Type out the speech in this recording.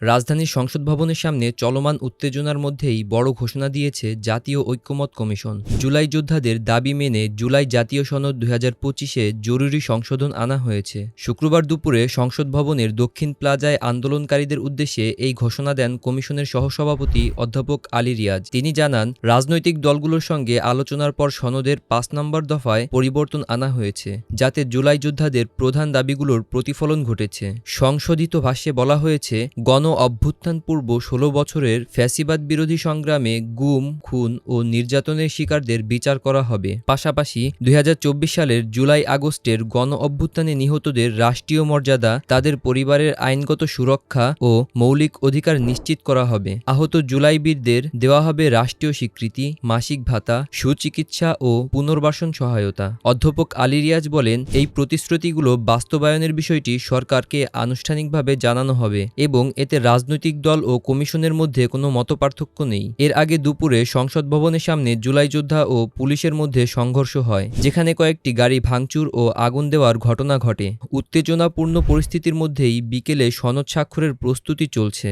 রাজধানীর সংসদ ভবনের সামনে চলমান উত্তেজনার মধ্যেই বড় ঘোষণা দিয়েছে জাতীয় ঐক্যমত কমিশন। জুলাই যোদ্ধাদের দাবি মেনে জুলাই জাতীয় সনদ দুই হাজার পঁচিশে জরুরি সংশোধন আনা হয়েছে। শুক্রবার দুপুরে সংসদ ভবনের দক্ষিণ প্লাজায় আন্দোলনকারীদের উদ্দেশ্যে এই ঘোষণা দেন কমিশনের সহসভাপতি অধ্যাপক আলী রিয়াজ। তিনি জানান, রাজনৈতিক দলগুলোর সঙ্গে আলোচনার পর সনদের পাঁচ নম্বর দফায় পরিবর্তন আনা হয়েছে, যাতে জুলাই যোদ্ধাদের প্রধান দাবিগুলোর প্রতিফলন ঘটেছে। সংশোধিত ভাষ্যে বলা হয়েছে, গণ অভ্যুত্থান পূর্ব ষোলো বছরের ফ্যাসিবাদ বিরোধী সংগ্রামে গুম, খুন ও নির্যাতনের শিকারদের বিচার করা হবে। পাশাপাশি দুই হাজার চব্বিশ সালের জুলাই আগস্টের গণ অভ্যুত্থানে নিহতদের রাষ্ট্রীয় মর্যাদা, তাদের পরিবারের আইনগত সুরক্ষা ও মৌলিক অধিকার নিশ্চিত করা হবে। আহত জুলাই বীরদের দেওয়া হবে রাষ্ট্রীয় স্বীকৃতি, মাসিক ভাতা, সুচিকিৎসা ও পুনর্বাসন সহায়তা। অধ্যাপক আলী রিয়াজ বলেন, এই প্রতিশ্রুতিগুলো বাস্তবায়নের বিষয়টি সরকারকে আনুষ্ঠানিকভাবে জানানো হবে এবং এতে রাজনৈতিক দল ও কমিশনের মধ্যে কোনো মতপার্থক্য নেই। এর আগে দুপুরে সংসদ ভবনের সামনে জুলাই যোদ্ধা ও পুলিশের মধ্যে সংঘর্ষ হয়, যেখানে কয়েকটি গাড়ি ভাঙচুর ও আগুন দেওয়ার ঘটনা ঘটে। উত্তেজনাপূর্ণ পরিস্থিতির মধ্যেই বিকেলে সনদ স্বাক্ষরের প্রস্তুতি চলছে।